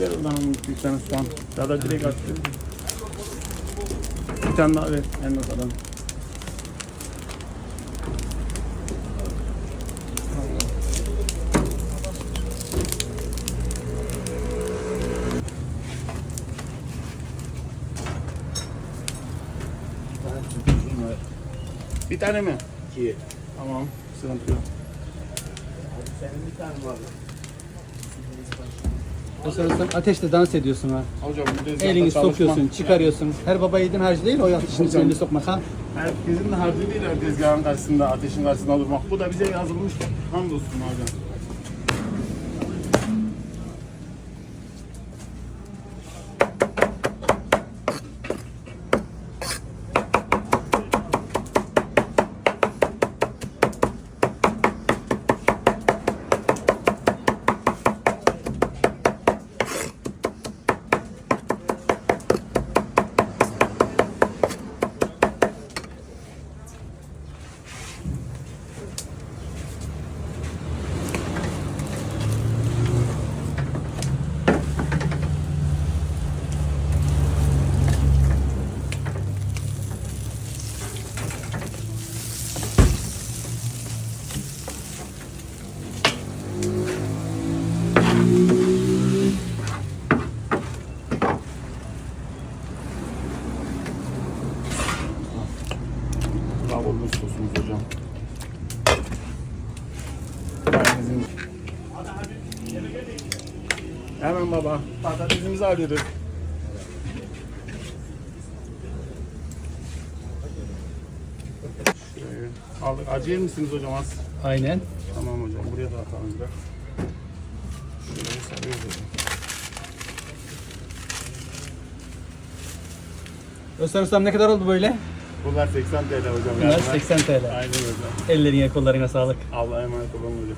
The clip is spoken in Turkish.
Ver oradan bir tane soğan. Ya da direkt at. Bir tane daha ver. En azından. Bir tane mi? İki. Tamam. Sıkıntı yok. Senin bir tane var. Mesela sen ateşte dans ediyorsun ha. Hocam bu Elini çalışma- sokuyorsun, çıkarıyorsun. Her baba yiğidin harcı değil o ateşin içine elini sokmak ha. Herkesin de harcı değil her tezgahın karşısında, ateşin karşısında durmak. Bu da bize yazılmış. Hamdolsun hocam. Bu sosumuz hocam. Patatesin- Hemen baba. Patatesimizi alıyoruz. Şöyle. Aldık. Acı yer misiniz hocam az? Aynen. Tamam hocam. Buraya da atalım biraz. Şöyle sarıyoruz hocam. Özlem Ustam ne kadar oldu böyle? Bunlar 80 TL hocam. Bunlar Yani ben- 80 TL. Aynen hocam. Ellerine kollarına sağlık. Allah'a emanet olun hocam.